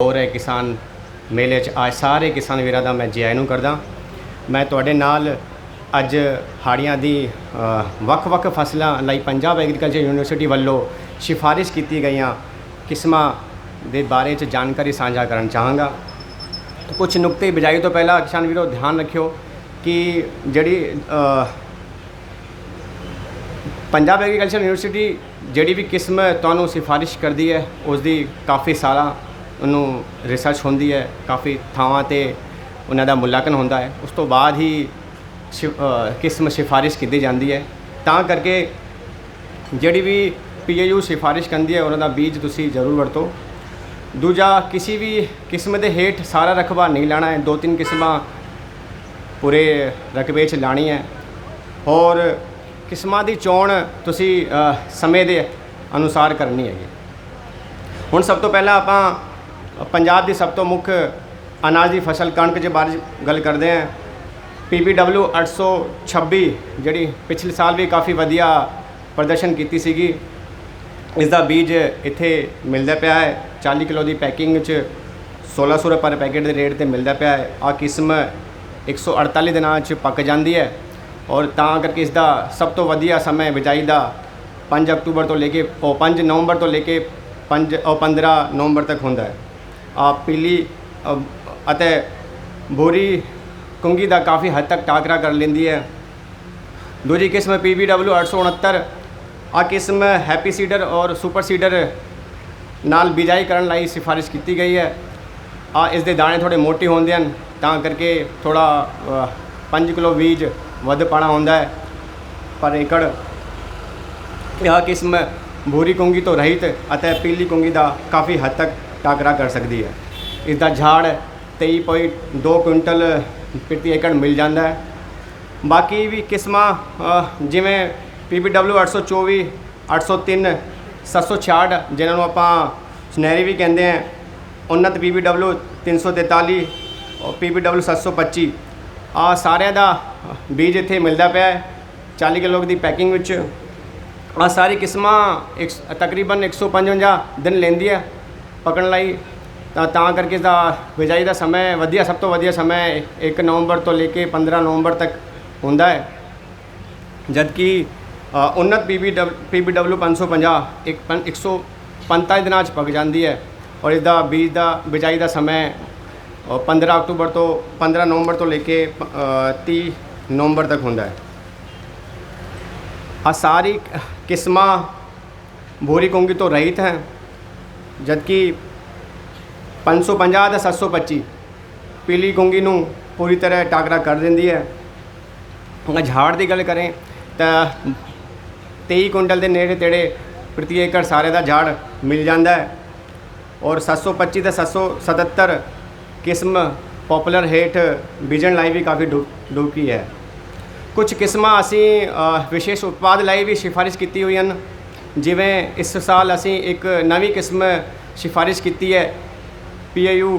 ਹੋ ਰਹੇ ਕਿਸਾਨ ਮੇਲੇ 'ਚ। ਅੱਜ ਸਾਰੇ ਕਿਸਾਨ ਵੀਰਾਂ ਦਾ ਮੈਂ ਜੀ ਆਇਆਂ ਨੂੰ ਕਰਦਾ। ਮੈਂ ਤੁਹਾਡੇ ਨਾਲ ਅੱਜ ਹਾੜੀਆਂ ਦੀ ਵੱਖ-ਵੱਖ ਫਸਲਾਂ ਲਈ ਪੰਜਾਬ ਐਗਰੀਕਲਚਰ ਯੂਨੀਵਰਸਿਟੀ ਵੱਲੋਂ ਸਿਫਾਰਿਸ਼ ਕੀਤੀ ਗਈਆਂ ਕਿਸਮਾਂ ਦੇ ਬਾਰੇ 'ਚ ਜਾਣਕਾਰੀ ਸਾਂਝਾ ਕਰਨ ਚਾਹਾਂਗਾ। ਕੁਝ ਨੁਕਤੇ ਬਿਜਾਈ ਤੋਂ ਪਹਿਲਾਂ ਕਿਸਾਨ ਵੀਰੋ ਧਿਆਨ ਰੱਖਿਓ ਕਿ ਜਿਹੜੀ ਪੰਜਾਬ ਐਗਰੀਕਲਚਰ ਯੂਨੀਵਰਸਿਟੀ ਜਿਹੜੀ ਵੀ ਕਿਸਮ ਤੁਹਾਨੂੰ ਸਿਫਾਰਿਸ਼ ਕਰਦੀ ਹੈ ਉਸ ਦੀ ਕਾਫੀ ਸਾਰਾ ਉਹਨੂੰ ਰਿਸਰਚ ਹੁੰਦੀ ਹੈ, ਕਾਫੀ ਥਾਵਾਂ ਤੇ ਉਹਨਾਂ ਦਾ ਮੁਲਾਂਕਣ ਹੁੰਦਾ ਹੈ। ਉਸ ਤੋਂ ਬਾਅਦ ਹੀ ਸ਼ਿ- ਕਿਸਮ ਸਿਫਾਰਿਸ਼ ਕੀਤੀ ਜਾਂਦੀ ਹੈ। ਤਾਂ ਕਰਕੇ ਜਿਹੜੀ ਵੀ ਪੀਏਯੂ ਸਿਫਾਰਿਸ਼ ਕਰਦੀ ਹੈ, ਉਹਨਾਂ ਦਾ ਬੀਜ ਤੁਸੀਂ ਜ਼ਰੂਰ ਵਰਤੋ। ਦੂਜਾ, ਕਿਸੇ ਵੀ ਕਿਸਮ ਦੇ ਹੇਠ ਸਾਰਾ ਰਕਬਾ ਨਹੀਂ ਲੈਣਾ ਹੈ। ਦੋ ਤਿੰਨ ਕਿਸਮਾਂ ਪੂਰੇ ਰਕਬੇ 'ਚ ਲਾਣੀ ਹੈ। ਔਰ ਕਿਸਮਾਂ ਦੀ ਚੋਣ ਤੁਸੀਂ ਸਮੇਂ ਦੇ ਅਨੁਸਾਰ ਕਰਨੀ ਹੈਗੀ। ਹੁਣ ਸਭ ਤੋਂ ਪਹਿਲਾਂ ਆਪਾਂ ਪੰਜਾਬ ਦੀ ਸਭ ਤੋਂ ਮੁੱਖ ਅਨਾਜ ਦੀ ਫਸਲ ਕਣਕ ਦੇ ਬਾਰੇ ਗੱਲ ਕਰਦੇ ਹਾਂ। PBW 826 ਜਿਹੜੀ ਪਿਛਲੇ ਸਾਲ ਵੀ ਕਾਫੀ ਵਧੀਆ ਪ੍ਰਦਰਸ਼ਨ ਕੀਤੀ ਸੀਗੀ। ਇਸ ਦਾ ਬੀਜ ਇੱਥੇ ਮਿਲਦਾ ਪਿਆ ਹੈ। 40 ਕਿਲੋ ਦੀ ਪੈਕਿੰਗ 'ਚ 1600 ਰੁਪਏ ਪਰ ਪੈਕੇਟ ਦੇ ਰੇਟ ਤੇ ਮਿਲਦਾ ਪਿਆ ਹੈ। ਆ ਕਿਸਮ 148 ਦਿਨਾਂ 'ਚ ਪੱਕ ਜਾਂਦੀ ਹੈ ਔਰ ਤਾਂ ਕਰਕੇ ਇਸ ਦਾ ਸਭ ਤੋਂ ਵਧੀਆ ਸਮਾਂ ਬਿਜਾਈ ਦਾ 5 ਅਕਤੂਬਰ ਤੋਂ ਲੈ ਕੇ, ਉਹ 5 ਨਵੰਬਰ ਤੋਂ ਲੈ ਕੇ 5 ਉਹ 15 ਨਵੰਬਰ ਤੱਕ ਹੁੰਦਾ ਹੈ। ਪੀਲੀ ਅਤੇ ਬੋਰੀ ਕੁੰਗੀ ਦਾ ਕਾਫੀ ਹੱਦ ਤੱਕ ਟਾਕਰਾ ਕਰ ਲੈਂਦੀ ਹੈ। ਦੂਜੀ ਕਿਸਮ PBW 869 ਆ ਕਿਸਮ ਹੈਪੀ ਸੀਡਰ ਔਰ ਸੁਪਰ ਸੀਡਰ ਨਾਲ ਬਿਜਾਈ ਕਰਨ ਲਈ ਸਿਫਾਰਿਸ਼ ਕੀਤੀ ਗਈ ਹੈ। ਆ ਇਸ ਦੇ ਦਾਣੇ ਥੋੜੇ ਮੋਟੇ ਹੁੰਦੇ ਹਨ, ਤਾਂ ਕਰਕੇ ਥੋੜਾ 5 ਕਿਲੋ ਬੀਜ ਵੱਧ ਪਾਣਾ ਹੁੰਦਾ ਹੈ। ਪਰ ਏਕੜ ਇਹ ਕਿਸਮ ਭੂਰੀ ਕੁੰਗੀ ਤੋਂ ਰਹਿਤ ਅਤੇ ਪੀਲੀ ਕੁੰਗੀ ਦਾ ਕਾਫੀ ਹੱਦ ਤੱਕ ਟਾਕਰਾ ਕਰ ਸਕਦੀ ਹੈ। ਇਸ ਦਾ ਝਾੜ 23.2 ਕੁਇੰਟਲ ਪ੍ਰਤੀ ਏਕੜ ਮਿਲ ਜਾਂਦਾ ਹੈ। ਬਾਕੀ ਵੀ ਕਿਸਮਾਂ ਅ, ਜਿਵੇਂ PBW 824 803 766 ਜਿਨ੍ਹਾਂ ਨੂੰ ਆਪਾਂ ਸੁਨਹਿਰੀ ਵੀ ਕਹਿੰਦੇ ਆ ਉન્નਤ PBW 343 ਔਰ PBW 725 ਆ ਸਾਰਿਆਂ ਦਾ ਬੀਜ ਇੱਥੇ ਮਿਲਦਾ ਪਿਆ ਹੈ 40 ਕਿਲੋ ਦੀ ਪੈਕਿੰਗ ਵਿੱਚ। ਆ ਸਾਰੀ ਕਿਸਮਾਂ ਇੱਕ ਸ- ਤਕਰੀਬਨ 155 ਦਿਨ ਲੈਂਦੀ ਹੈ। ਪਕੜਨ ਲਈ, ਤਾਂ ਤਾਂ ਕਰਕੇ ਦਾ ਬਿਜਾਈ ਦਾ ਸਮਾਂ ਵਧੀਆ, ਸਭ ਤੋਂ ਵਧੀਆ ਸਮਾਂ 1 ਨਵੰਬਰ ਤੋਂ ਲੈ ਕੇ 15 ਨਵੰਬਰ ਤੱਕ ਹੁੰਦਾ ਹੈ। ਜਦਕਿ ਉन्नत ਪੀਬੀ ਪੀਬੀਡਬਲਯੂ 550 ਇੱਕ 145 ਦਿਨਾਂ ਚ ਪਕ ਜਾਂਦੀ ਹੈ ਔਰ ਇਸ ਦਾ ਬੀਜ ਦਾ ਬਿਜਾਈ ਦਾ ਸਮਾਂ 15 ਅਕਤੂਬਰ ਤੋਂ 15 ਨਵੰਬਰ ਤੋਂ ਲੈ ਕੇ 30 ਨਵੰਬਰ ਤੱਕ ਹੁੰਦਾ ਹੈ। ਆ ਸਾਰੀ ਕਿਸਮਾਂ ਬੋਰੀ ਕੋਂਗੀ ਤੋਂ ਰਹਿਤ ਹੈ। ਜਦਕਿ 550 ਤੇ 725 ਪੀਲੀ ਕੁੰਗੀ ਨੂੰ ਪੂਰੀ ਤਰ੍ਹਾਂ ਟਾਕਰਾ ਕਰ ਦਿੰਦੀ ਹੈ। ਅਗਰ ਝਾੜ ਦੀ ਗੱਲ ਕਰੇ ਤਾਂ 23 ਕੁਇੰਟਲ ਦੇ ਨੇੜੇ ਤੇੜੇ ਪ੍ਰਤੀ ਏਕੜ ਸਾਰੇ ਦਾ ਝਾੜ ਮਿਲ ਜਾਂਦਾ ਹੈ ਔਰ 725 ਤੇ 777 ਕਿਸਮ ਪਪੂਲਰ ਹੇਠ ਬੀਜਣ ਲਈ ਵੀ ਕਾਫੀ ਡੁ- ਡੁਬਕੀ ਹੈ। ਕੁਝ ਕਿਸਮਾਂ ਅਸੀਂ ਵਿਸ਼ੇਸ਼ ਉਤਪਾਦ ਲਈ ਵੀ ਸਿਫਾਰਿਸ਼ ਕੀਤੀ ਹੋਈ ਹਨ। ਜਿਵੇਂ ਇਸ ਸਾਲ ਅਸੀਂ ਇੱਕ ਨਵੀਂ ਕਿਸਮ ਸਿਫਾਰਿਸ਼ ਕੀਤੀ ਹੈ PAU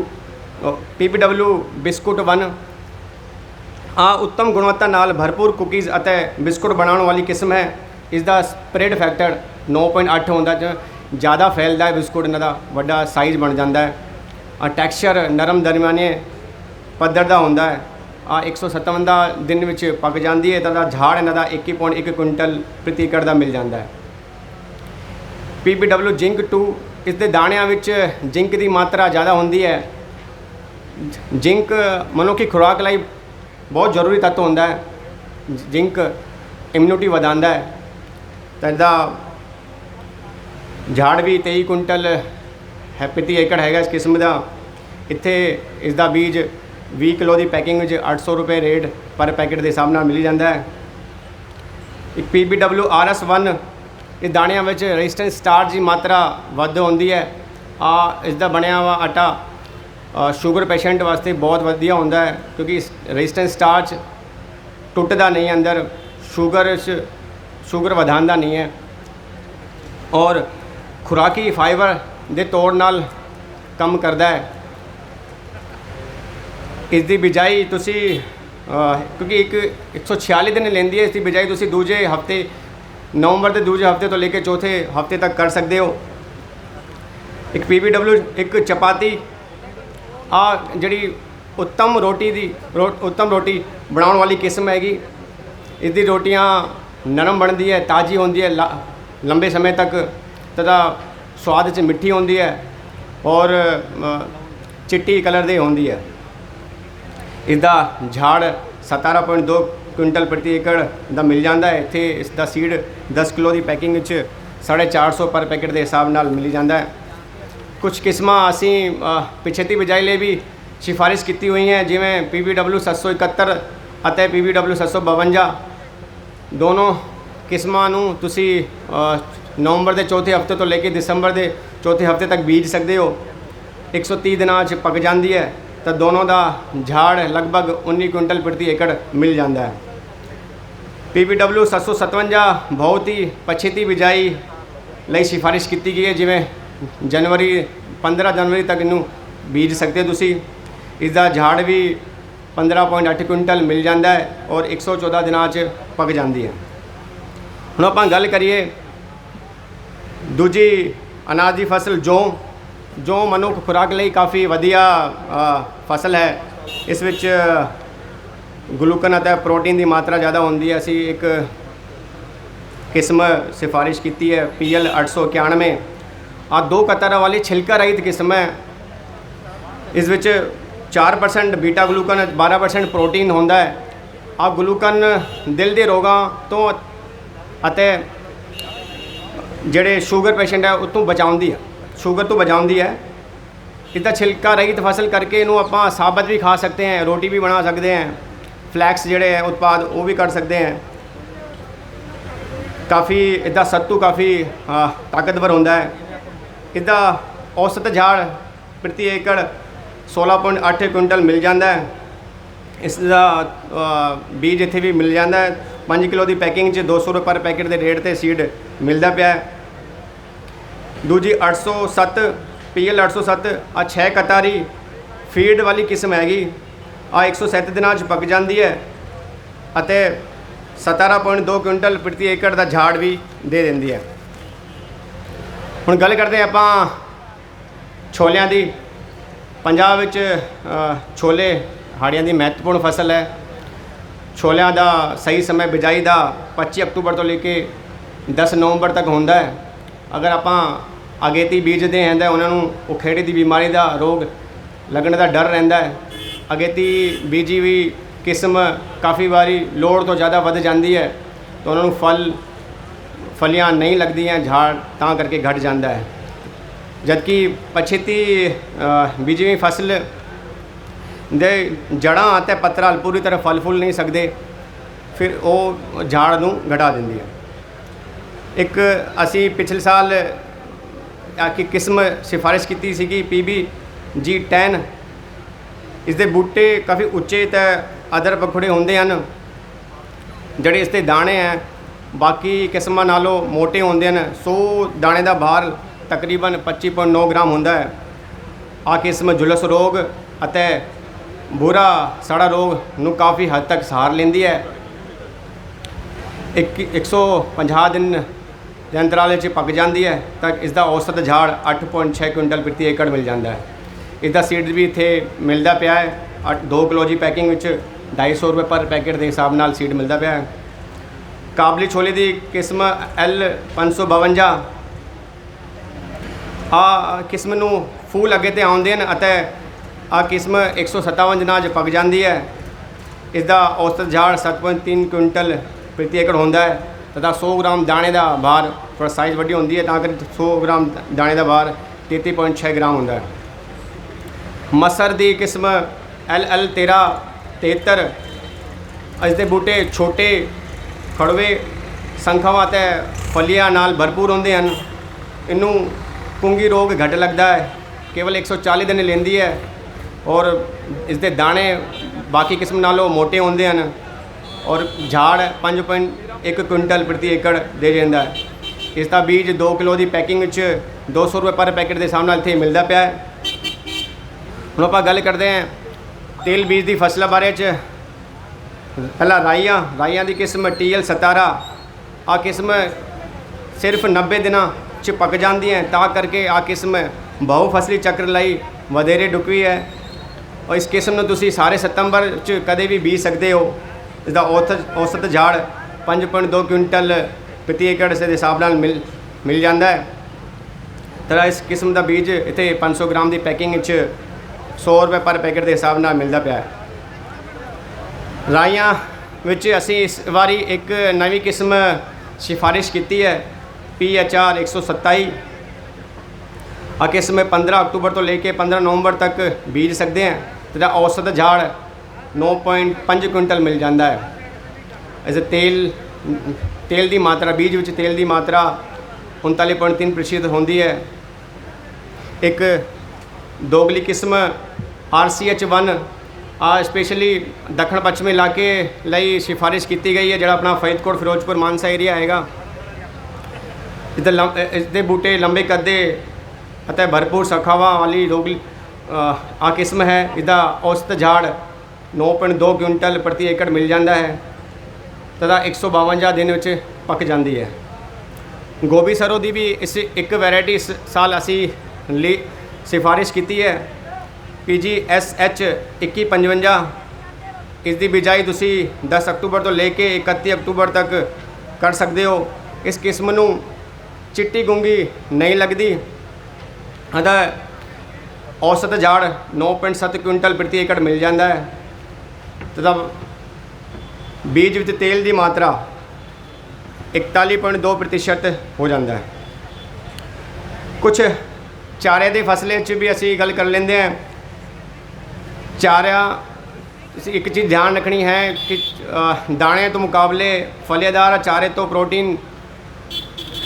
PBW ਬਿਸਕੁਟ 1 ਆ ਉੱਤਮ ਗੁਣਵੱਤਾ ਨਾਲ ਭਰਪੂਰ ਕੁਕੀਜ਼ ਅਤੇ ਬਿਸਕੁਟ ਬਣਾਉਣ ਵਾਲੀ ਕਿਸਮ ਹੈ। ਇਸ ਦਾ ਸਪਰੈਡ ਫੈਕਟਰ 9.8 ਹੁੰਦਾ ਚ ਜ਼ਿਆਦਾ ਫੈਲਦਾ ਹੈ ਬਿਸਕੁਟ, ਇਹਨਾਂ ਦਾ ਵੱਡਾ ਸਾਈਜ਼ ਬਣ ਜਾਂਦਾ ਹੈ। ਆ ਟੈਕਸਚਰ ਨਰਮ ਦਰਮਿਆਨੇ ਪੱਧਰ ਦਾ ਹੁੰਦਾ ਹੈ। ਆ 157 ਦਿਨ ਵਿੱਚ ਪੱਕ ਜਾਂਦੀ ਹੈ, ਤਾਂ ਦਾ ਝਾੜ ਇਹਨਾਂ ਦਾ 21.1 ਕੁਇੰਟਲ ਪ੍ਰਤੀ ਏਕੜ ਦਾ ਮਿਲ ਜਾਂਦਾ ਹੈ। PBW ਜਿੰਕ 2 ਇਸ ਦੇ ਦਾਣਿਆਂ ਵਿੱਚ ਜਿੰਕ ਦੀ ਮਾਤਰਾ ਜ਼ਿਆਦਾ ਹੁੰਦੀ ਹੈ। ਜਿੰਕ ਮਨੁੱਖੀ ਖੁਰਾਕ ਲਈ ਬਹੁਤ ਜ਼ਰੂਰੀ ਤੱਤ ਹੁੰਦਾ ਹੈ। ਜਿੰਕ ਇਮਿਊਨਿਟੀ ਵਧਾਉਂਦਾ ਹੈ। ਤਾਂ ਇਹਦਾ ਝਾੜ ਵੀ 23 ਕੁਇੰਟਲ ਹੈ ਪ੍ਰਤੀ ਏਕੜ ਹੈਗਾ ਇਸ ਕਿਸਮ ਦਾ। ਇੱਥੇ ਇਸ ਦਾ ਬੀਜ 20 ਕਿਲੋ ਦੀ ਪੈਕਿੰਗ ਵਿੱਚ 800 ਰੁਪਏ ਰੇਟ ਪਰ ਪੈਕੇਟ ਦੇ ਹਿਸਾਬ ਨਾਲ ਮਿਲ ਜਾਂਦਾ ਹੈ। ਇੱਕ PBW RS1 ਇਹ ਦਾਣਿਆਂ ਵਿੱਚ ਰੈਜ਼ਿਸਟੈਂਸ ਸਟਾਰਚ ਦੀ ਮਾਤਰਾ ਵੱਧ ਹੁੰਦੀ ਹੈ। ਆ ਇਸ ਦਾ ਬਣਿਆ ਵਾ ਆਟਾ ਸ਼ੂਗਰ ਪੇਸ਼ੈਂਟ ਵਾਸਤੇ ਬਹੁਤ ਵਧੀਆ ਹੁੰਦਾ ਹੈ, ਕਿਉਂਕਿ ਰੈਜ਼ਿਸਟੈਂਸ ਸਟਾਰਚ ਟੁੱਟਦਾ ਨਹੀਂ ਅੰਦਰ, ਸ਼ੂਗਰ 'ਚ ਸ਼ੂਗਰ ਵਧਾਉਂਦਾ ਨਹੀਂ ਹੈ। ਔਰ ਖੁਰਾਕੀ ਫਾਈਬਰ ਦੇ ਤੌਰ ਨਾਲ ਕੰਮ ਕਰਦਾ ਹੈ। ਇਸ ਦੀ ਬਿਜਾਈ ਤੁਸੀਂ ਕਿਉਂਕਿ ਇੱਕ 146 ਦਿਨ ਲੈਂਦੀ ਹੈ, ਇਸ ਦੀ ਬਿਜਾਈ ਤੁਸੀਂ ਦੂਜੇ ਹਫ਼ਤੇ ਨਵੰਬਰ ਦੇ ਦੂਜੇ ਹਫ਼ਤੇ ਤੋਂ ਲੈ ਕੇ ਚੌਥੇ ਹਫ਼ਤੇ ਤੱਕ ਕਰ ਸਕਦੇ ਹੋ। ਇੱਕ PBW ਇੱਕ ਚਪਾਤੀ, ਆ ਜਿਹੜੀ ਉੱਤਮ ਰੋਟੀ ਦੀ ਰੋ- ਉੱਤਮ ਰੋਟੀ ਬਣਾਉਣ ਵਾਲੀ ਕਿਸਮ ਹੈਗੀ। ਇਸ ਦੀ ਰੋਟੀਆਂ ਨਰਮ ਬਣਦੀ ਹੈ, ਤਾਜ਼ੀ ਹੁੰਦੀ ਹੈ, ਲ- ਲੰਬੇ ਸਮੇਂ ਤੱਕ ਤथा ਸਵਾਦ ਚ ਮਿੱਠੀ ਹੁੰਦੀ ਹੈ ਔਰ ਚਿੱਟੀ ਕਲਰ ਦੀ ਹੁੰਦੀ ਹੈ। ਇਸ ਦਾ ਝਾੜ 17.2 ਕੁਇੰਟਲ ਪ੍ਰਤੀ ਏਕੜ ਦਾ ਮਿਲ ਜਾਂਦਾ ਹੈ। ਇੱਥੇ ਇਸ ਦਾ ਸੀਡ 10 ਕਿਲੋ ਦੀ ਪੈਕਿੰਗ ਵਿੱਚ 450 ਪਰ ਪੈਕੇਟ ਦੇ ਹਿਸਾਬ ਨਾਲ ਮਿਲ ਜਾਂਦਾ ਹੈ। ਕੁਝ ਕਿਸਮਾਂ ਅਸੀਂ ਅ, ਪਿਛੇਤੀ ਬਿਜਾਈ ਲਈ ਵੀ ਸਿਫਾਰਿਸ਼ ਕੀਤੀ ਹੋਈ ਹੈ ਜਿਵੇਂ PBW 771 ਅਤੇ PBW 752 ਦੋਨੋਂ ਕਿਸਮਾਂ ਨੂੰ ਤੁਸੀਂ ਨਵੰਬਰ ਦੇ ਚੌਥੇ ਹਫ਼ਤੇ ਤੋਂ ਲੈ ਕੇ ਦਸੰਬਰ ਦੇ ਚੌਥੇ ਹਫ਼ਤੇ ਤੱਕ ਬੀਜ ਸਕਦੇ ਹੋ। 130 ਦਿਨਾਂ 'ਚ ਪੱਕ ਜਾਂਦੀ ਹੈ। ਤਾਂ ਦੋਨੋਂ ਦਾ ਝਾੜ ਲਗਭਗ 19 ਕੁਇੰਟਲ ਪ੍ਰਤੀ ਏਕੜ ਮਿਲ ਜਾਂਦਾ ਹੈ। PBW 757 ਬਹੁਤ ਹੀ ਪਛੇਤੀ ਬਿਜਾਈ ਲਈ ਸਿਫਾਰਿਸ਼ ਕੀਤੀ ਗਈ ਹੈ, ਜਿਵੇਂ ਜਨਵਰੀ 15 ਜਨਵਰੀ ਤੱਕ ਇਹਨੂੰ ਬੀਜ ਸਕਦੇ ਹੋ ਤੁਸੀਂ। ਇਸ ਦਾ ਝਾੜ ਵੀ 15.8 ਕੁਇੰਟਲ ਮਿਲ ਜਾਂਦਾ ਹੈ ਔਰ 114 ਦਿਨਾਂ 'ਚ ਪੱਕ ਜਾਂਦੀ ਹੈ। ਹੁਣ ਆਪਾਂ ਗੱਲ ਕਰੀਏ ਦੂਜੀ ਅਨਾਜ ਦੀ ਫਸਲ ਜੋ। ਜੌਂ ਮਨੁੱਖ ਖੁਰਾਕ ਲਈ ਕਾਫੀ ਵਧੀਆ ਫਸਲ ਹੈ। ਇਸ ਵਿੱਚ ਗਲੂਕਨ ਅਤੇ ਪ੍ਰੋਟੀਨ ਦੀ ਮਾਤਰਾ ਜ਼ਿਆਦਾ ਹੁੰਦੀ ਹੈ। ਅਸੀਂ ਇੱਕ ਕਿਸਮ ਸਿਫਾਰਿਸ਼ ਕੀਤੀ ਹੈ PL 891 ਆ ਦੋ ਕਤਰਾਂ ਵਾਲੀ ਛਿਲਕਾ ਰਹਿਤ ਕਿਸਮ ਹੈ। ਇਸ ਵਿੱਚ 4% ਬੀਟਾ ਗਲੂਕਨ 12% ਪ੍ਰੋਟੀਨ ਹੁੰਦਾ ਹੈ। ਆ ਗਲੂਕਨ ਦਿਲ ਦੇ ਰੋਗਾਂ ਤੋਂ ਅਤੇ ਜਿਹੜੇ ਸ਼ੂਗਰ ਪੇਸ਼ੈਂਟ ਹੈ, ਉਹ ਤੋਂ ਬਚਾਉਂਦੀ ਹੈ। ਸ਼ੂਗਰ ਤੋਂ ਬਚਾਉਂਦੀ ਹੈ। ਇਸਦਾ ਛਿਲਕਾ ਰਹਿਤ ਫਸਲ ਕਰਕੇ ਇਹਨੂੰ ਆਪਾਂ ਸਾਬਤ ਵੀ ਖਾ ਸਕਦੇ ਹਾਂ, ਰੋਟੀ ਵੀ ਬਣਾ ਸਕਦੇ ਹਾਂ। ਫਲੈਕਸ ਜਿਹੜੇ ਹੈ, ਉਤਪਾਦ ਉਹ ਵੀ ਕਰ ਸਕਦੇ ਹੈ। ਕਾਫੀ ਇਹਦਾ ਸੱਤੂ ਕਾਫੀ ਤਾਕਤਵਰ ਹੁੰਦਾ ਹੈ। ਇਹਦਾ ਔਸਤ ਝਾੜ ਪ੍ਰਤੀ ਏਕੜ 16.8 ਕੁਇੰਟਲ ਮਿਲ ਜਾਂਦਾ ਹੈ। ਇਸ ਦਾ ਬੀਜ ਇੱਥੇ ਵੀ ਮਿਲ ਜਾਂਦਾ ਹੈ। 5 ਕਿਲੋ ਦੀ ਪੈਕਿੰਗ 'ਚ 200 ਰੁਪਏ ਪਰ ਪੈਕੇਟ ਦੇ ਰੇਟ ਤੇ ਸੀਡ ਮਿਲਦਾ ਪਿਆ ਹੈ। ਦੂਜੀ 807 PL 807 ਆ 6 ਕਤਾਰੀ ਫੀਡ ਵਾਲੀ ਕਿਸਮ ਹੈਗੀ। ਆ 107 ਦਿਨਾਂ 'ਚ ਪੱਕ ਜਾਂਦੀ ਹੈ ਅਤੇ 17.2 ਕੁਇੰਟਲ ਪ੍ਰਤੀ ਏਕੜ ਦਾ ਝਾੜ ਵੀ ਦੇ ਦਿੰਦੀ ਹੈ। ਹੁਣ ਗੱਲ ਕਰਦੇ ਆਪਾਂ ਛੋਲਿਆਂ ਦੀ। ਪੰਜਾਬ ਵਿੱਚ ਛੋਲੇ ਹਾੜੀਆਂ ਦੀ ਮਹੱਤਵਪੂਰਨ ਫਸਲ ਹੈ। ਛੋਲਿਆਂ ਦਾ ਸਹੀ ਸਮੇਂ ਬਿਜਾਈ ਦਾ 25 ਅਕਤੂਬਰ ਤੋਂ ਲੈ ਕੇ 10 ਨਵੰਬਰ ਤੱਕ ਹੁੰਦਾ ਹੈ। ਅਗਰ ਆਪਾਂ ਅਗੇਤੀ ਬੀਜਦੇ ਹਾਂ ਤਾਂ ਉਹਨਾਂ ਨੂੰ ਉਖੇੜੇ ਦੀ ਬਿਮਾਰੀ ਦਾ ਰੋਗ ਲੱਗਣ ਦਾ ਡਰ ਰਹਿੰਦਾ ਹੈ। ਅਗੇਤੀ ਬੀਜੀ ਵੀ ਕਿਸਮ ਕਾਫੀ ਵਾਰੀ ਲੋੜ ਤੋਂ ਜ਼ਿਆਦਾ ਵੱਧ ਜਾਂਦੀ ਹੈ ਤਾਂ ਉਹਨਾਂ ਨੂੰ ਫਲ, ਫਲੀਆਂ ਨਹੀਂ ਲੱਗਦੀਆਂ, ਝਾੜ ਤਾਂ ਕਰਕੇ ਘਟ ਜਾਂਦਾ ਹੈ। ਜਦਕਿ ਪਛੇਤੀ ਬੀਜੀਵੀਂ ਫਸਲ ਦੇ ਜੜਾਂ ਅਤੇ ਪੱਤਰਾਲ ਪੂਰੀ ਤਰ੍ਹਾਂ ਫਲ ਫੁੱਲ ਨਹੀਂ ਸਕਦੇ, ਫਿਰ ਉਹ ਝਾੜ ਨੂੰ ਘਟਾ ਦਿੰਦੀ ਹੈ। ਇੱਕ ਅਸੀਂ ਪਿਛਲੇ ਸਾਲ ਆ ਕੀ ਕਿਸਮ ਸਿਫਾਰਿਸ਼ ਕੀਤੀ ਸੀਗੀ ਪੀਬੀ ਜੀ 10 ਇਸ ਦੇ ਬੂਟੇ ਕਾਫੀ ਉੱਚੇ ਤੇ ਅਦਰ ਪਖੜੇ ਹੁੰਦੇ ਹਨ। ਜਿਹੜੇ ਇਸ ਦੇ ਦਾਣੇ ਹੈ, ਬਾਕੀ ਕਿਸਮਾਂ ਨਾਲੋਂ ਮੋਟੇ ਹੁੰਦੇ ਹਨ। ਸੋ ਦਾਣੇ ਦਾ ਭਾਰ ਤਕਰੀਬਨ 25.9 ਗ੍ਰਾਮ ਹੁੰਦਾ ਹੈ। ਆ ਕਿਸਮ ਜੁਲਸ ਰੋਗ ਅਤੇ ਬੁਰਾ ਸੜਾ ਰੋਗ ਨੂੰ ਕਾਫੀ ਹੱਦ ਤੱਕ ਸਹਾਰ ਲੈਂਦੀ ਹੈ। ਇੱਕ 150 ਦਿਨ ਦੇ ਅੰਤਰਾਲ ਵਿੱਚ ਪੱਕ ਜਾਂਦੀ ਹੈ ਤਾਂ ਇਸ ਦਾ ਔਸਤ ਝਾੜ 8.6 ਕੁਇੰਟਲ ਪ੍ਰਤੀ ਏਕੜ ਮਿਲ ਜਾਂਦਾ ਹੈ। ਇਸ ਦਾ ਸੀਡ ਵੀ ਇੱਥੇ ਮਿਲਦਾ ਪਿਆ ਹੈ। 2 ਕਿਲੋ ਦੀ ਪੈਕਿੰਗ ਵਿੱਚ 250 ਰੁਪਏ ਪਰ ਪੈਕੇਟ ਦੇ ਹਿਸਾਬ ਨਾਲ ਸੀਡ ਮਿਲਦਾ ਪਿਆ ਹੈ। ਕਾਬਲੀ ਛੋਲੇ ਦੀ ਕਿਸਮ L 552 ਆ ਕਿਸਮ ਨੂੰ ਫੂਲ ਅੱਗੇ ਤੇ ਆਉਂਦੇ ਹਨ ਅਤੇ ਆ ਕਿਸਮ 157 ਦਿਨਾਂ 'ਚ ਪੱਕ ਜਾਂਦੀ ਹੈ। ਇਸ ਦਾ ਔਸਤ ਝਾੜ 7.3 ਕੁਇੰਟਲ ਪ੍ਰਤੀ ਏਕੜ ਹੁੰਦਾ ਹੈ ਤथा 100 ਗ੍ਰਾਮ ਦਾਣੇ ਦਾ ਭਾਰ ਥੋੜਾ ਸਾਈਜ਼ ਵੱਡੀ ਹੁੰਦੀ ਹੈ ਤਾਂ ਕਰਕੇ 100 ਗ੍ਰਾਮ ਦਾਣੇ ਦਾ ਭਾਰ 33.6 ਗ੍ਰਾਮ ਹੁੰਦਾ ਹੈ। ਮਸਰ ਦੀ ਕਿਸਮ, ਐਲ ਐਲ 13 73 ਇਸ ਦੇ ਬੂਟੇ ਛੋਟੇ, ਖੜਵੇ, ਸੰਖਾਵਾਂ ਤੇ ਫਲੀਆਂ ਨਾਲ ਭਰਪੂਰ ਹੁੰਦੇ ਹਨ। ਇਹਨੂੰ ਕੁੰਗੀ ਰੋਗ ਘੱਟ ਲੱਗਦਾ ਹੈ, ਕੇਵਲ 140 ਦਿਨ ਲੈਂਦੀ ਹੈ ਔਰ ਇਸ ਦੇ ਦਾਣੇ ਬਾਕੀ ਕਿਸਮ ਨਾਲੋਂ ਮੋਟੇ ਹੁੰਦੇ ਹਨ ਔਰ ਝਾੜ 5.1 ਕੁਇੰਟਲ ਪ੍ਰਤੀ ਏਕੜ ਦੇ ਜਾਂਦਾ ਹੈ। ਇਸ ਦਾ ਬੀਜ 2 ਕਿਲੋ ਦੀ ਪੈਕਿੰਗ ਵਿੱਚ 200 ਰੁਪਏ ਪਰ ਪੈਕੇਟ ਦੇ ਹਿਸਾਬ ਨਾਲ ਇੱਥੇ ਮਿਲਦਾ ਪਿਆ ਹੈ। ਹੁਣ ਆਪਾਂ ਗੱਲ ਕਰਦੇ ਹਾਂ ਤੇਲ ਬੀਜ ਦੀ ਫਸਲਾਂ ਬਾਰੇ ਚ। ਪਹਿਲਾਂ ਰਾਈਆਂ ਰਾਈਆਂ ਦੀ ਕਿਸਮ TL 17 ਆ ਕਿਸਮ ਸਿਰਫ 90 ਦਿਨਾਂ ਚ ਪੱਕ ਜਾਂਦੀ ਹੈ, ਤਾਂ ਕਰਕੇ ਆ ਕਿਸਮ ਬਹੁ ਫਸਲੀ ਚੱਕਰ ਲਈ ਵਧੇਰੇ ਢੁਕਵੀ ਹੈ। ਔਰ ਇਸ ਕਿਸਮ ਨੂੰ ਤੁਸੀਂ ਸਾਰੇ ਸਤੰਬਰ ਚ ਕਦੇ ਵੀ ਬੀਜ ਸਕਦੇ ਹੋ। ਇਸ ਦਾ ਔਸਤ ਔਸਤ ਝਾੜ 5.2 ਕੁਇੰਟਲ ਪ੍ਰਤੀ ਏਕੜ ਦੇ ਹਿਸਾਬ ਨਾਲ ਮਿਲ ਮਿਲ ਜਾਂਦਾ ਹੈ। ਤਰਾ ਇਸ ਕਿਸਮ ਦਾ ਬੀਜ ਇੱਥੇ 500 ਗ੍ਰਾਮ ਦੀ ਪੈਕਿੰਗ ਵਿੱਚ 100 ਰੁਪਏ ਪਰ ਪੈਕੇਟ ਦੇ ਹਿਸਾਬ ਨਾਲ ਮਿਲਦਾ ਪਿਆ ਰਾਈਆਂ ਵਿੱਚ ਅਸੀਂ ਇਸ ਵਾਰੀ ਇੱਕ ਨਵੀਂ ਕਿਸਮ ਸਿਫਾਰਿਸ਼ ਕੀਤੀ ਹੈ PHR 127 ਆ ਕਿਸਮ 15 ਅਕਤੂਬਰ ਤੋਂ ਲੈ ਕੇ 15 ਨਵੰਬਰ ਤੱਕ ਬੀਜ ਸਕਦੇ ਹਾਂ ਤੇ ਦਾ ਔਸਤ ਝਾੜ 9.5 ਕੁਇੰਟਲ ਮਿਲ ਜਾਂਦਾ ਹੈ। ਇਸ ਤੇਲ ਤੇਲ ਦੀ ਮਾਤਰਾ, ਬੀਜ ਵਿੱਚ ਤੇਲ ਦੀ ਮਾਤਰਾ 39.3% ਪ੍ਰਤੀਸ਼ਤ ਹੁੰਦੀ ਹੈ। ਇੱਕ ਦੋਗਲੀ ਕਿਸਮ RCH1 ਆ ਸਪੈਸ਼ਲੀ ਦੱਖਣ ਪੱਛਮੀ ਇਲਾਕੇ ਲਈ ਸਿਫਾਰਿਸ਼ ਕੀਤੀ ਗਈ ਹੈ ਜਿਹੜਾ ਆਪਣਾ ਫਰੀਦਕੋਟ ਫਿਰੋਜ਼ਪੁਰ ਮਾਨਸਾ ਏਰੀਆ ਆਏਗਾ ਇਹਦੇ ਲੰਬ ਇਹ- ਇਸਦੇ ਬੂਟੇ ਲੰਬੇ ਕੱਦੇ ਅਤੇ ਭਰਪੂਰ ਸਖਾਵਾਂ ਵਾਲੀ ਦੋਗਲੀ ਆ ਕਿਸਮ ਹੈ ਇਹਦਾ ਔਸਤ ਝਾੜ 9.2 ਕੁਇੰਟਲ ਪ੍ਰਤੀ ਏਕੜ ਮਿਲ ਜਾਂਦਾ ਹੈ ਤथा 152 ਦਿਨ ਵਿੱਚ ਪੱਕ ਜਾਂਦੀ ਹੈ ਗੋਭੀ ਸਰੋਂ ਦੀ ਵੀ ਇਸ ਇੱਕ ਵੈਰਾਈਟੀ ਇਸ ਸਾਲ ਅਸੀਂ ਲਈ ਸਿਫਾਰਿਸ਼ ਕੀਤੀ ਹੈ ਪੀਜੀ ਐਸ ਐਚ 2155 ਇਸ ਦੀ ਬਿਜਾਈ ਤੁਸੀਂ 10 ਅਕਤੂਬਰ ਤੋਂ ਲੈ ਕੇ 31 ਅਕਤੂਬਰ ਤੱਕ ਕਰ ਸਕਦੇ ਹੋ। ਇਸ ਕਿਸਮ ਨੂੰ ਚਿੱਟੀ ਗੁੰਗੀ ਨਹੀਂ ਲੱਗਦੀ। ਇਹਦਾ ਔਸਤ ਝਾੜ 9.7 ਕੁਇੰਟਲ ਪ੍ਰਤੀ ਏਕੜ ਮਿਲ ਜਾਂਦਾ ਹੈ। ਤथा ਬੀਜ ਵਿੱਚ ਤੇਲ ਦੀ ਮਾਤਰਾ 41.2% ਪ੍ਰਤੀਸ਼ਤ ਹੋ ਜਾਂਦਾ ਹੈ। ਕੁਝ ਚਾਰੇ ਦੀ ਫਸਲੇ 'ਚ ਵੀ ਅਸੀਂ ਗੱਲ ਕਰ ਲੈਂਦੇ ਹਾਂ। ਚਾਰਾ ਤੁਸੀਂ ਇੱਕ ਚੀਜ਼ ਧਿਆਨ ਰੱਖਣੀ ਹੈ ਕਿ ਦਾਣੇ ਤੋਂ ਮੁਕਾਬਲੇ ਫਲੇਦਾਰ ਚਾਰੇ ਤੋਂ ਪ੍ਰੋਟੀਨ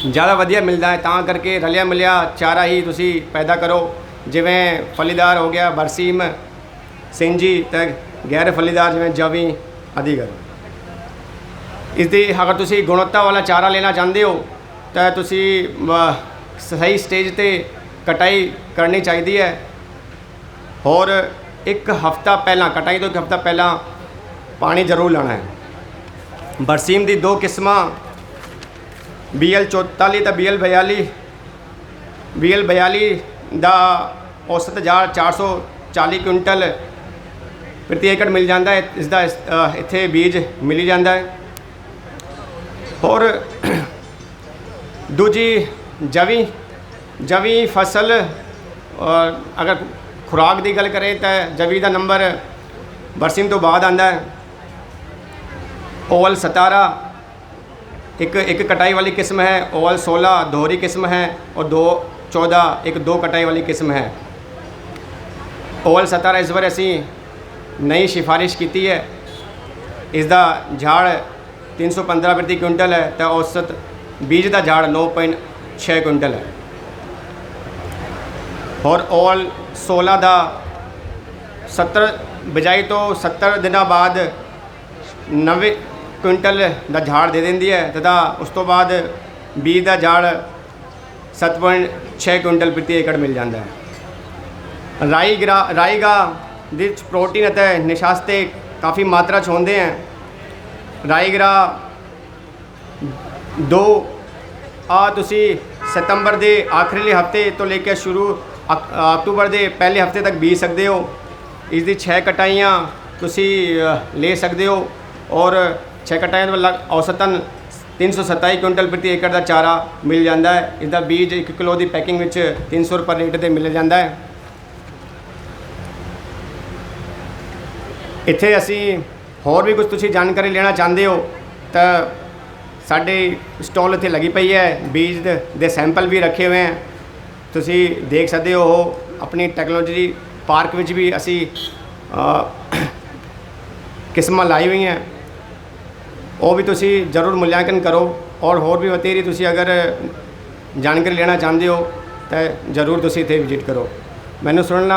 ਜ਼ਿਆਦਾ ਵਧੀਆ ਮਿਲਦਾ ਹੈ, ਤਾਂ ਕਰਕੇ ਰਲਿਆ ਮਿਲਿਆ ਚਾਰਾ ਹੀ ਤੁਸੀਂ ਪੈਦਾ ਕਰੋ। ਜਿਵੇਂ ਫਲੀਦਾਰ ਹੋ ਗਿਆ, ਬਰਸੀਮ, ਸਿੰਜੀ ਤੇ ਗੈਰ ਫਲੀਦਾਰ ਜਿਵੇਂ ਜਵੀ ਆਦਿ ਕਰੋ। ਇਸ ਦੀ ਅਗਰ ਤੁਸੀਂ ਗੁਣਵੱਤਾ ਵਾਲਾ ਚਾਰਾ ਲੈਣਾ ਚਾਹੁੰਦੇ ਹੋ, ਤਾਂ ਤੁਸੀਂ ਸਹੀ ਸਟੇਜ ਤੇ ਕਟਾਈ ਕਰਨੀ ਚਾਹੀਦੀ ਹੈ। ਹੋਰ ਇੱਕ ਹਫਤਾ ਪਹਿਲਾਂ, ਕਟਾਈ ਤੋਂ ਇੱਕ ਹਫਤਾ ਪਹਿਲਾਂ ਪਾਣੀ ਜ਼ਰੂਰ ਲਾਣਾ ਹੈ। ਬਰਸੀਮ ਦੀ ਦੋ ਕਿਸਮਾਂ BL 44 ਤੇ BL 42 BL 42 ਦਾ ਔਸਤ ਝਾੜ 440 ਕੁਇੰਟਲ ਪ੍ਰਤੀ ਏਕੜ ਮਿਲ ਜਾਂਦਾ ਹੈ। ਇਸ ਦਾ, ਇਸ- ਇੱਥੇ ਬੀਜ ਮਿਲ ਜਾਂਦਾ ਹੈ। ਹੋਰ, ਦੂਜੀ ਜਵੀ ਜਵੀ ਫਸਲ ਅਗਰ ਖੁਰਾਕ ਦੀ ਗੱਲ ਕਰੇ ਤਾਂ ਜਵੀ ਦਾ ਨੰਬਰ ਬਰਸਿੰਗ ਤੋਂ ਬਾਅਦ ਆਂਦਾ ਹੈ। ਓਵਲ 17 ਇੱਕ ਇੱਕ ਕਟਾਈ ਵਾਲੀ ਕਿਸਮ ਹੈ, ਓਵਲ 16 ਦੋਹਰੀ ਕਿਸਮ ਹੈ, ਔਰ ਦੋ 14 ਇੱਕ ਦੋ ਕਟਾਈ ਵਾਲੀ ਕਿਸਮ ਹੈ। ਓਵਲ 17 ਇਸ ਵਾਰ ਅਸੀਂ ਨਈ ਸਿਫਾਰਿਸ਼ ਕੀਤੀ ਹੈ। ਇਸ ਦਾ ਝਾੜ 315 ਪ੍ਰਤੀ ਕੁਇੰਟਲ ਹੈ, ਤਾਂ ਔਸਤ ਬੀਜ ਦਾ ਝਾੜ 9.6 ਕੁਇੰਟਲ ਹੈ। ਔਰ ਓਲ 16 ਦਾ 70 ਬਿਜਾਈ ਤੋਂ 70 ਦਿਨਾਂ ਬਾਅਦ 90 ਕੁਇੰਟਲ ਦਾ ਝਾੜ ਦੇ ਦਿੰਦੀ ਹੈ ਤथा ਉਸ ਤੋਂ ਬਾਅਦ ਬੀਜ ਦਾ ਝਾੜ 7.6 ਕੁਇੰਟਲ ਪ੍ਰਤੀ ਏਕੜ ਮਿਲ ਜਾਂਦਾ ਹੈ। ਰਾਈ ਗਰਾ ਰਾਈਗਾ ਵਿੱਚ ਪ੍ਰੋਟੀਨ ਅਤੇ ਨਿਸ਼ਾਸਤੇ ਕਾਫੀ ਮਾਤਰਾ 'ਚ ਹੁੰਦੇ ਹੈ। ਰਾਈਗਰਾ ਦੋ, ਆ ਤੁਸੀਂ ਸਤੰਬਰ ਦੇ ਆਖਰੀ ਹਫ਼ਤੇ ਤੋਂ ਲੈ ਕੇ ਸ਼ੁਰੂ ਅਕਤੂਬਰ ਦੇ ਪਹਿਲੇ ਹਫ਼ਤੇ ਤੱਕ ਬੀਜ ਸਕਦੇ ਹੋ। ਇਸ ਦੀ 6 ਕਟਾਈਆਂ ਤੁਸੀਂ ਲੈ ਸਕਦੇ ਹੋ ਔਰ 6 ਕਟਾਈਆਂ ਤੋਂ ਲਗ ਔਸਤਨ 327 ਕੁਇੰਟਲ ਪ੍ਰਤੀ ਏਕੜ ਦਾ ਚਾਰਾ ਮਿਲ ਜਾਂਦਾ ਹੈ। ਇਸ ਦਾ ਬੀਜ 1 ਕਿਲੋ ਦੀ ਪੈਕਿੰਗ ਵਿੱਚ 300 ਰੁਪਏ ਰੇਟ ਤੇ ਮਿਲ ਜਾਂਦਾ ਹੈ। ਇੱਥੇ ਅਸੀਂ ਹੋਰ ਵੀ ਕੁਝ ਤੁਸੀਂ ਜਾਣਕਾਰੀ ਲੈਣਾ ਚਾਹੁੰਦੇ ਹੋ ਤਾਂ ਸਾਡੇ ਸਟਾਲ ਇੱਥੇ ਲੱਗੀ ਪਈ ਹੈ। ਬੀਜ ਦੇ- ਦੇ ਸੈਂਪਲ ਵੀ ਰੱਖੇ ਹੋਏ ਹੈ। ਤੁਸੀਂ ਦੇਖ ਸਕਦੇ ਹੋ, ਉਹ ਆਪਣੀ ਟੈਕਨੋਲੋਜੀ ਪਾਰਕ ਵਿੱਚ ਵੀ ਅਸੀਂ ਕਿਸਮਾਂ ਲਾਈ ਹੋਈਆਂ। ਉਹ ਵੀ ਤੁਸੀਂ ਜ਼ਰੂਰ ਮੁਲਾਂਕਣ ਕਰੋ ਔਰ ਹੋਰ ਵੀ ਬਤੇਰੀ ਤੁਸੀਂ ਅਗਰ ਜਾਣਕਾਰੀ ਲੈਣਾ ਚਾਹੁੰਦੇ ਹੋ, ਤਾਂ ਜ਼ਰੂਰ ਤੁਸੀਂ ਇੱਥੇ ਵਿਜ਼ਿਟ ਕਰੋ। ਮੈਨੂੰ ਸੁਣਨਾ